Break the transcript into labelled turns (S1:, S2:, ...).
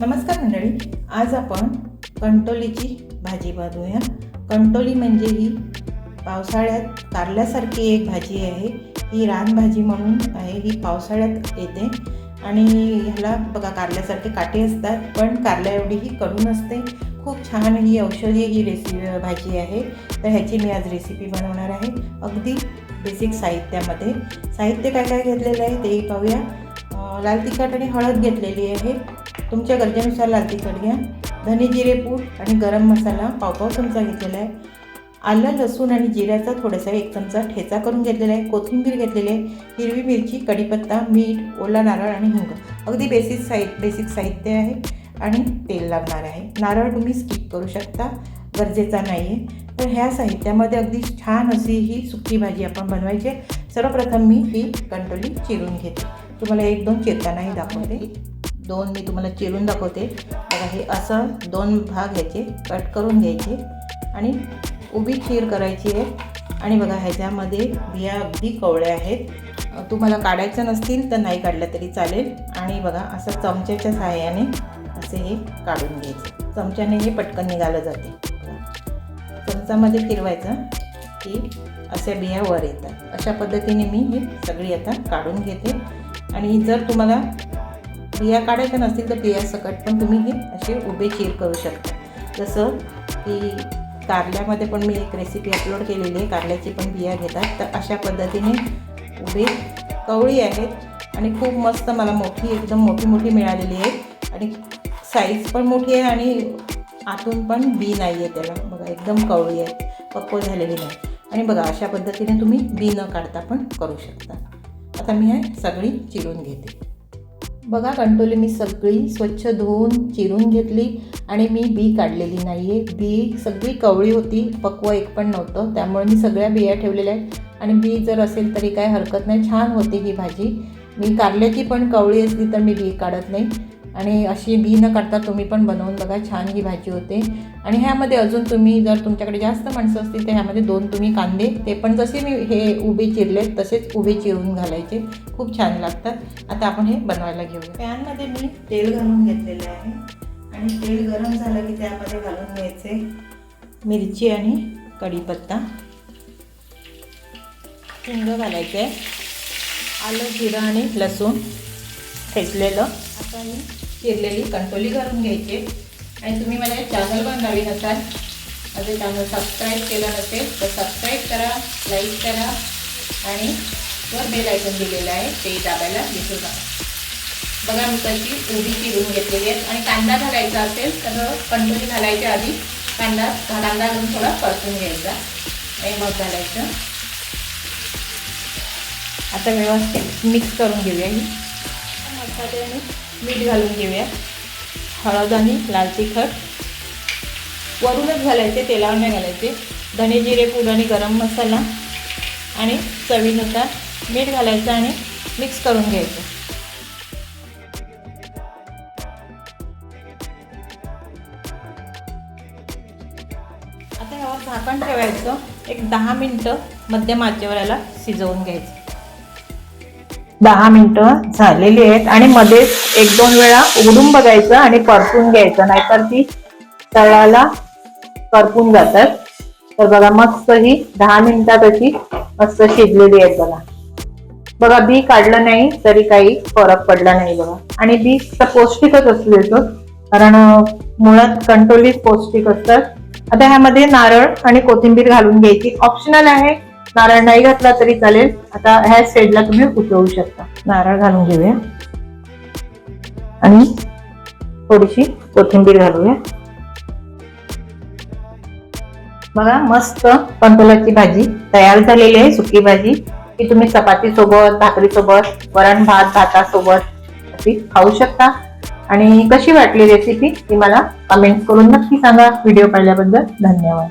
S1: नमस्कार मंडळी आज आपण कंटोलीची भाजी बनवूया. कंटोली म्हणजे ही पावसाळ्यात कारल्यासारखी एक भाजी आहे. ही रानभाजी म्हणून आहे ही पावसाळ्यात येते. आणि ह्याला बघा कारल्यासारखे काटे असतात पण कारल्या एवढी ही कडू नसते खूप छान ही औषधी ही रेसिपी भाजी आहे. तर ह्याची मी आज रेसिपी बनवणार आहे. अगदी बेसिक साहित्यामध्ये. साहित्य काय काय घेतलेलं आहे तेही पाहूया. लाल तिखट आणि हळद घेतलेली आहे. तुमच्या गरजेनुसार लाल तिखट घ्या. धने जिरे पूड आणि गरम मसाला पावपाव चमचा घेतलेला आहे. आलं लसूण आणि जिऱ्याचा थोडासा एक चमचा ठेचा करून घेतलेला आहे. कोथिंबीर घेतलेली आहे. हिरवी मिरची कढीपत्ता मीठ ओला नारळ आणि हिंग. अगदी बेसिक साहि बेसिक साहित्य आहे. आणि तेल लागणार आहे. नारळ तुम्ही स्किप करू शकता गरजेचा नाही आहे तर ह्या साहित्यामध्ये अगदी छान अशी ही सुकी भाजी आपण बनवायची आहे. सर्वप्रथम मी ही कंटोली चिरून घेते. तुम्हाला एक दोन चिरतानाही दाखवते. दोन मी तुम्हाला चिरून दाखवते. बघा हे असं दोन भाग ह्याचे कट करून घ्यायचे आणि उभी खीर करायची आहे. आणि बघा ह्याच्यामध्ये बिया अगदी कवळ्या आहेत. तुम्हाला काढायचं नसतील तर नाही काढल्या तरी चालेल. आणि बघा असं चमच्याच्या सहाय्याने असे हे काढून घ्यायचे. चमच्याने हे पटकन निघालं जाते. चमचामध्ये फिरवायचं की अशा बिया वर येतात. अशा पद्धतीने मी हे सगळी आता काढून घेते. आणि जर तुम्हाला बिया काढायच्या नसतील तर बिया सकट पण तुम्ही हे असे उभे चीर करू शकता. जसं की कारल्यामध्ये पण मी एक रेसिपी अपलोड केलेली आहे. कारल्याची पण बिया घेतात. तर अशा पद्धतीने उभे कवळी आहेत आणि खूप मस्त मला मोठी एकदम मोठी मोठी मिळालेली आहे आणि साईज पण मोठी आहे आणि आतून पण बी नाही आहे त्याला. बघा एकदम कवळी आहे. पक्व झालेली नाही. आणि बघा अशा पद्धतीने तुम्ही बी न काढता पण करू शकता. आता मी हे सगळी चिरून घेते. बघा कंटोली मी सगळी स्वच्छ धुवून चिरून घेतली आणि मी बी काढलेली नाही आहे बी सगळी कवळी होती पक्व एक पण नव्हतं. त्यामुळे मी सगळ्या बिया ठेवलेल्या आहेत. आणि बी जर असेल तरी काय हरकत नाही. छान होती ही भाजी. मी कारल्याची पण कवळी असली तर मी बी काढत नाही. आणि अशी बी न काढता तुम्ही पण बनवून बघा छान ही भाजी होते. आणि ह्यामध्ये अजून तुम्ही जर तुमच्याकडे जास्त माणसं असतील तर ह्यामध्ये दोन तुम्ही कांदे ते पण जसे मी हे उभे चिरले तसेच उभे चिरून घालायचे. खूप छान लागतात. आता आपण हे बनवायला घेऊया. पॅनमध्ये मी तेल घालून घेतलेले आहे. आणि तेल गरम झालं की त्यामध्ये घालून घ्यायचे मिरची आणि कढीपत्ता. हिंग घालायचं आहे आलं जिरं आणि लसूण ठेचलेलं. आता मी चिरलेली कंटोली घालून घ्यायची. आणि तुम्ही माझ्या चॅनलवर नवीन असाल माझे चॅनल सबस्क्राईब केलं नसेल तर सबस्क्राईब करा लाईक करा आणि वर बेल आयकन दिलेलं आहे ते दाबायला विसरू नका. बघा मी कशी उभी चिरून घेतलेली आहे. आणि कांदा घालायचा असेल तर कंटोली घालायच्या आधी कांदा कांदा घालून थोडा परतून घ्यायचा. आणि मग घालायचं. आता व्यवस्थित मिक्स करून घेऊया ही मसाले आणि मीठ घालून घेऊया. हळद आणि लाल तिखट. वरूनच घालायचे तेलावर नाही घालायचे. धने जिरे पूड आणि गरम मसाला आणि चवीनुसार मीठ घालायचं आणि मिक्स करून घ्यायचं. आता यावर झाकण ठेवायचं. एक दहा मिनटं मध्यम आचेवर याला शिजवून घ्यायचं. दहा मिनटं झालेली आहेत. आणि मध्येच एक दोन वेळा उघडून बघायचं आणि परतून घ्यायचं. नाहीतर ती तळाला करपून जातात. तर बघा मस्त ही दहा मिनिटात अशी मस्त शिजलेली आहेत बघा. बघा बी काढलं नाही तरी काही फरक पडला नाही बघा. आणि बी तर पौष्टिकच असू देतो कारण मुळात कंट्रोलीच पौष्टिक असतात. आता ह्यामध्ये नारळ आणि कोथिंबीर घालून घ्यायची ऑप्शनल आहे. नारळ नाही घातला तरी चालेल. आता ह्या स्टेजला तुम्ही उतरवू शकता. नारळ घालून घेऊया. आणि थोडीशी कोथिंबीर घालूया. बघा मस्त कंटोलाची भाजी तयार झालेली आहे सुकी भाजी. ती तुम्ही चपाती सोबत भाकरी सोबत वरण भात भातासोबत अशी खाऊ शकता. आणि कशी वाटली रेसिपी ती मला कमेंट करून नक्की सांगा. व्हिडिओ पाहिल्याबद्दल धन्यवाद.